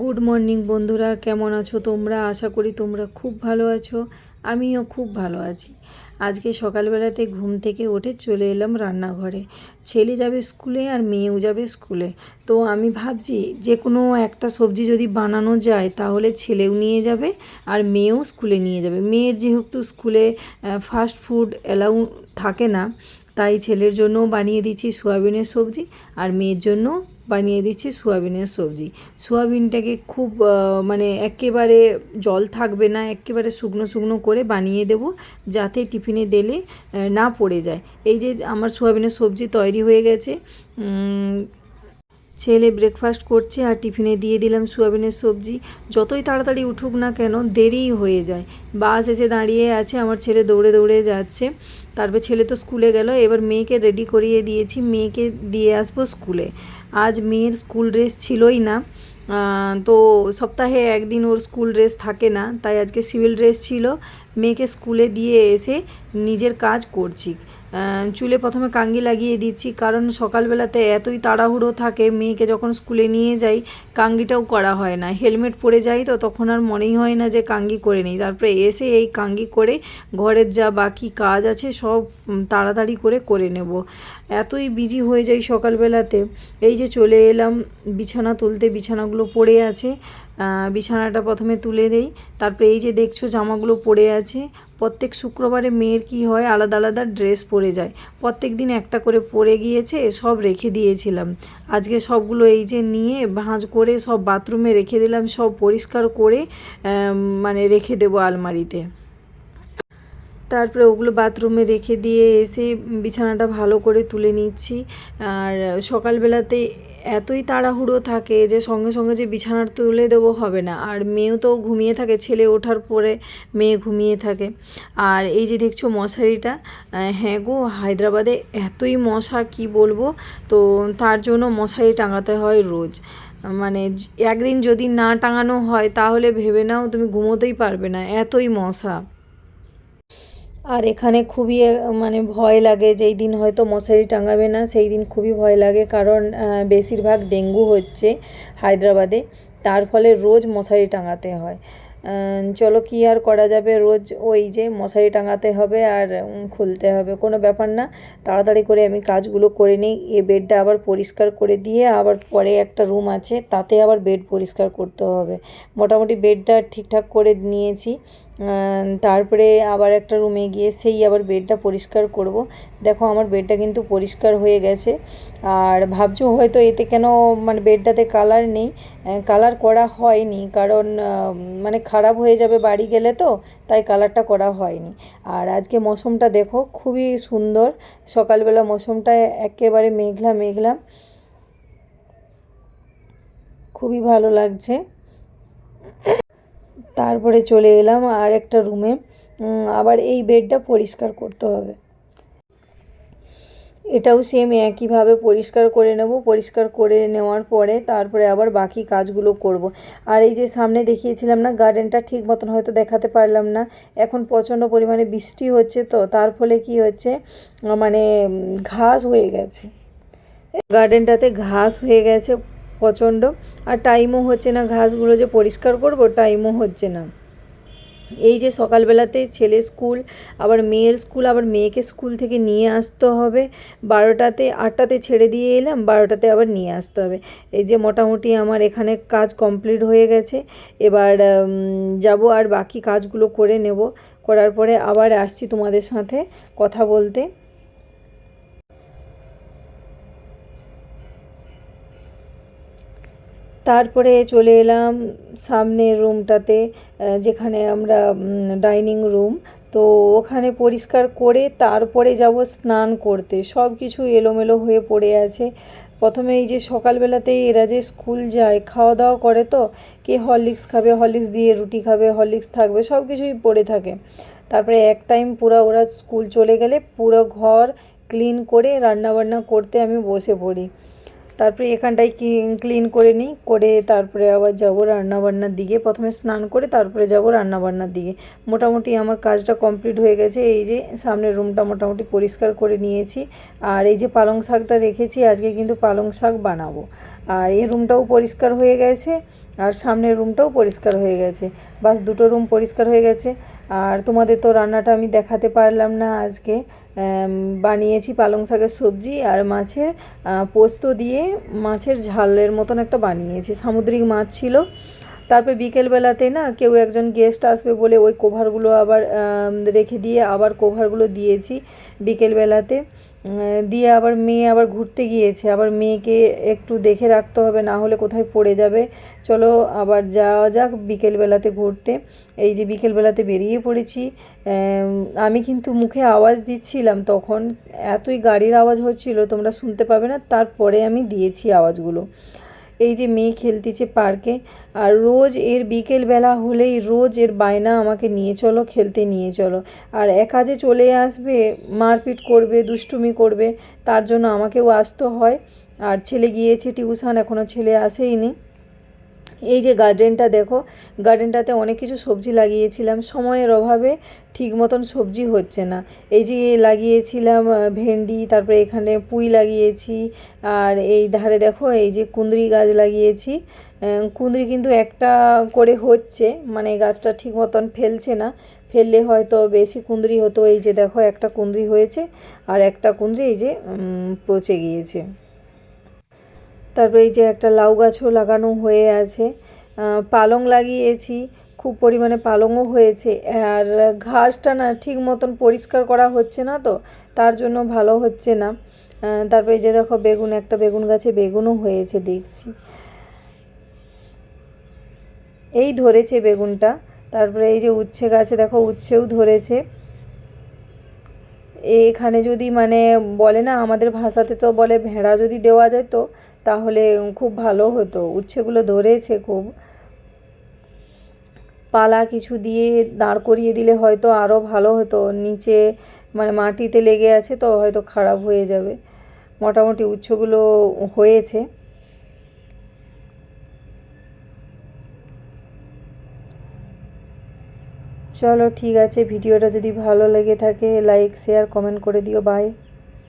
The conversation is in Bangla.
গুড মর্নিং বন্ধুরা। কেমন আছো তোমরা? আশা করি তোমরা খুব ভালো আছো। আমিও খুব ভালো আছি। আজকে সকালবেলাতে ঘুম থেকে উঠে চলে এলাম রান্নাঘরে। ছেলে যাবে স্কুলে আর মেয়েও যাবে স্কুলে। তো আমি ভাবছি, যে কোনো একটা সবজি যদি বানানো যায়, তাহলে ছেলেও নিয়ে যাবে আর মেয়েও স্কুলে নিয়ে যাবে। মেয়ের যেহেতু স্কুলে ফাস্ট ফুড অ্যালাউ থাকে না তাই ছেলের জন্য বানিয়ে দিচ্ছি সোয়াবিনের সবজি আর মেয়ের জন্য বানিয়ে দিচ্ছি সোয়াবিনের সবজি। সোয়াবিনটাকে খুব মানে একেবারে জল থাকবে না, একেবারে শুকনো শুকনো করে বানিয়ে দেব যাতে টিফিনে দিলে না পড়ে যায়। এই যে আমার সোয়াবিনের সবজি তৈরি হয়ে গেছে ছেলে ব্রেকফাস্ট করছে আর টিফিনে দিয়ে দিলাম সোয়াবিনের সবজি। যতই তাড়াতাড়ি উঠুক না কেন, দেরিই হয়ে যায়। বাস এসে দাঁড়িয়ে আছে, আমার ছেলে দৌড়ে দৌড়ে যাচ্ছে। তারপর ছেলে তো স্কুলে গেল, এবার মেয়েকে রেডি করিয়ে দিয়েছি, মেয়েকে দিয়ে আসব স্কুলে। আজ মেয়ের স্কুল ড্রেস ছিলই না তো সপ্তাহে একদিন ওর স্কুল ড্রেস থাকে না, তাই আজকে সিভিল ড্রেস ছিল। মেয়েকে স্কুলে দিয়ে এসে নিজের কাজ করছি। চুলে প্রথমে কাঙ্গি লাগিয়ে দিচ্ছি, কারণ সকালবেলাতে এতই তাড়াহুড়ো থাকে, মেয়েকে যখন স্কুলে নিয়ে যাই, কাঙ্গিটাও করা হয় না। হেলমেট পরে যাই তো তখন আর মনেই হয় না যে কাঙ্গি করে নিই। তারপরে এসে এই কাঙ্গি করে ঘরের যা বাকি কাজ আছে সব তাড়াতাড়ি করে করে নেব। এতই বিজি হয়ে যাই সকালবেলাতে। এই যে চলে এলাম, বিছানা তুলতে, বিছানাগুলো পড়ে আছে। বিছানাটা প্রথমে তুলে দেই। তারপরে এই যে দেখছ জামাগুলো পড়ে আছে। প্রত্যেক শুক্রবারে মেয়ের কি হয়, আলাদা আলাদা ড্রেস পরে যায়। প্রত্যেক দিন একটা করে পরে গিয়েছে, সব রেখে দিয়েছিলাম। আজকে সবগুলো এই যে নিয়ে ভাঁজ করে সব বাথরুমে রেখে দিলাম, সব পরিষ্কার করে মানে রেখে দেবো আলমারিতে। তারপরে ওগুলো বাথরুমে রেখে দিয়ে এসে বিছানাটা ভালো করে তুলে নিচ্ছি। আর সকালবেলাতে এতই তাড়াহুড়ো থাকে যে সঙ্গে সঙ্গে যে বিছানার তুলে দেবো হবে না। আর মেয়েও তো ঘুমিয়ে থাকে, ছেলে ওঠার পরে মেয়ে ঘুমিয়ে থাকে। আর এই যে দেখছ মশারিটা হ্যাঁ গো, হায়দ্রাবাদে এতই মশা কি বলব? তো তার জন্য মশারি টাঙাতে হয় রোজ। মানে একদিন যদি না টাঙানো হয়, তাহলে ভেবে নাও তুমি ঘুমোতেই পারবে না। এতই মশা। আর এখানে খুবই মানে ভয় লাগে যেই দিন হয়তো মশারি টাঙাবে না, সেই দিন খুবই ভয় লাগে কারণ বেশিরভাগ ডেঙ্গু হচ্ছে হায়দ্রাবাদে, তার ফলে রোজ মশারি টাঙাতে হয়। চলো কি আর করা যাবে, রোজ ওই যে মশারি টাঙাতে হবে আর খুলতে হবে, কোনো ব্যাপার না, তাড়াতাড়ি করে আমি কাজগুলো করে নিই, এ বেডটা আবার পরিষ্কার করে দিয়ে আবার পরে একটা রুম আছে, তাতে আবার বেড পরিষ্কার করতে হবে। মোটামুটি বেডটা ঠিকঠাক করে নিয়েছি তারপরে আবার একটা রুমে গিয়ে সেই আবার বেডটা পরিষ্কার করব। দেখো আমার বেডটা কিন্তু পরিষ্কার হয়ে গেছে। আর ভাবছ হয়তো এতে কেন মানে বেডটাতে কালার নেই। কালার করা হয়নি। কারণ মানে খারাপ হয়ে যাবে বাড়ি গেলে তো, তাই কালারটা করা হয়নি। আর আজকে মৌসুমটা দেখো, খুবই সুন্দর। সকালবেলা মৌসুমটা একেবারে মেঘলা মেঘলা। খুবই ভালো লাগছে। তারপরে চলে এলাম আর একটা রুমে। আবার এই বেডটা পরিষ্কার করতে হবে। এটাও সেম একইভাবে পরিষ্কার করে নেব। পরিষ্কার করে নেওয়ার পরে তারপরে আবার বাকি কাজগুলো করব। আর এই যে সামনে দেখিয়েছিলাম না গার্ডেনটা ঠিক মতন হয়তো দেখাতে পারলাম না। এখন প্রচণ্ড পরিমাণে বৃষ্টি হচ্ছে তো, তার ফলে কি হচ্ছে মানে ঘাস হয়ে গেছে। গার্ডেনটাতে ঘাস হয়ে গেছে। প্রচণ্ড। আর টাইমও হচ্ছে না, ঘাসগুলো যে পরিষ্কার করব টাইমও হচ্ছে না। এই যে সকালবেলাতে ছেলে স্কুল, আবার মেয়ের স্কুল, আবার মেয়েকে স্কুল থেকে নিয়ে আসতে হবে। বারোটাতে, আটটাতে ছেড়ে দিয়ে এলাম, বারোটাতে আবার নিয়ে আসতে হবে। এই যে মোটামুটি আমার এখানে কাজ কমপ্লিট হয়ে গেছে। এবার যাব আর বাকি কাজগুলো করে নেব। করার পরে আবার আসছি তোমাদের সাথে কথা বলতে। তারপরে চলে এলাম সামনের রুমটাতে যেখানে আমরা ডাইনিং রুম। তো ওখানে পরিষ্কার করে তারপরে যাব স্নান করতে। সব কিছু এলোমেলো হয়ে পড়ে আছে। প্রথমে এই যে সকালবেলাতেই এরা যে স্কুল যায় খাওয়া দাওয়া করে তো, কে হরলিক্স খাবে, হরলিক্স দিয়ে রুটি খাবে, হরলিক্স থাকবে, সব কিছুই পড়ে থাকে। তারপরে এক টাইম পুরো ওরা স্কুল চলে গেলে পুরো ঘর ক্লিন করে রান্নাবান্না করতে আমি বসে পড়ি। তারপরে এখানটায় ক্লিন করে নিই, করে তারপরে আবার যাব রান্নাবান্নার দিকে। প্রথমে স্নান করে তারপরে যাব রান্নাবান্নার দিকে। মোটামুটি আমার কাজটা কমপ্লিট হয়ে গেছে। এই যে সামনের রুমটা মোটামুটি পরিষ্কার করে নিয়েছি। আর এই যে পালং শাকটা রেখেছি, আজকে কিন্তু পালং শাক বানাবো। আর এই রুমটাও পরিষ্কার হয়ে গেছে। আর সামনের রুমটাও পরিষ্কার হয়ে গেছে। বাস দুটো রুম পরিষ্কার হয়ে গেছে। আর তোমাদের তো রান্নাটা আমি দেখাতে পারলাম না আজকে। বানিয়েছি পালং শাকের সবজি আর মাছের পোস্ত দিয়ে মাছের ঝালের মতন একটা বানিয়েছি। সামুদ্রিক মাছ ছিল। তারপরে বিকেলবেলাতে না কেউ একজন গেস্ট আসবে বলে ওই কোভারগুলো আবার রেখে দিয়ে আবার কোভারগুলো দিয়েছি বিকেলবেলাতে। দিয়ে আবার মেয়ে আবার ঘুরতে গিয়েছে। আবার মেয়েকে একটু দেখে রাখতে হবে, না হলে কোথায় পড়ে যাবে। চলো আবার যাওয়া যাক বিকেলবেলাতে ঘুরতে। এই যে বিকেলবেলাতে বেরিয়ে পড়েছি আমি কিন্তু মুখে আওয়াজ দিচ্ছিলাম তখন। এতই গাড়ির আওয়াজ হচ্ছিল, তোমরা শুনতে পাবে না। তারপরে আমি দিয়েছি আওয়াজগুলো। এই যে মেয়ে খেলতেছে পার্কে, আর রোজ এর বিকেলবেলা হলেই রোজ এর বায়না আমাকে নিয়ে চলো, খেলতে নিয়ে চলো। আর একা যে চলে আসবে, মারপিট করবে, দুষ্টুমি করবে, তার জন্য আমাকেও আসতে হয়। আর ছেলে গিয়েছে, টিউশন এখনও ছেলে আসেইনি। এই যে গার্ডেনটা দেখো গার্ডেনটাতে অনেক কিছু সবজি লাগিয়েছিলাম, সময়ের অভাবে ঠিক মতন সবজি হচ্ছে না। এই যে লাগিয়েছিলাম ভেন্ডি, তারপরে এখানে পুঁই লাগিয়েছি, আর এই ধারে দেখো, এই যে কুঁদরি গাছ লাগিয়েছি। কুঁদরি কিন্তু একটা করে হচ্ছে মানে গাছটা ঠিক মতন ফেলছে না। ফেললে হয়তো বেশি কুঁদরি হতো, এই যে দেখো একটা কুঁদরি হয়েছে, আর একটা কুঁদরি এই যে পচে গিয়েছে। তারপরে এই যে একটা লাউ গাছও লাগানো হয়ে আছে। পালং লাগিয়েছি, খুব পরিমাণে পালংও হয়েছে। আর ঘাসটা না ঠিক মতন পরিষ্কার করা হচ্ছে না তো, তার জন্য ভালো হচ্ছে না। তারপরে এই যে দেখো বেগুন, একটা বেগুন গাছে বেগুনও হয়েছে দেখছি। এই ধরেছে বেগুনটা। তারপরে এই যে উচ্ছে গাছে দেখো উচ্ছেও ধরেছে। এখানে যদি মানে বলে না, আমাদের ভাষাতে তো বলে ভেড়া যদি দেওয়া যেত তাহলে খুব ভালো হতো। উচ্ছেগুলো ধরেছে খুব। পালা কিছু দিয়ে দাঁড় করিয়ে দিলে হয়তো আরও ভালো হতো। নিচে মানে মাটিতে লেগে আছে তো হয়তো খারাপ হয়ে যাবে। মোটামুটি উচ্ছগুলো হয়েছে। চলো ঠিক আছে, ভিডিওটা যদি ভালো লেগে থাকে লাইক শেয়ার কমেন্ট করে দিও। বাই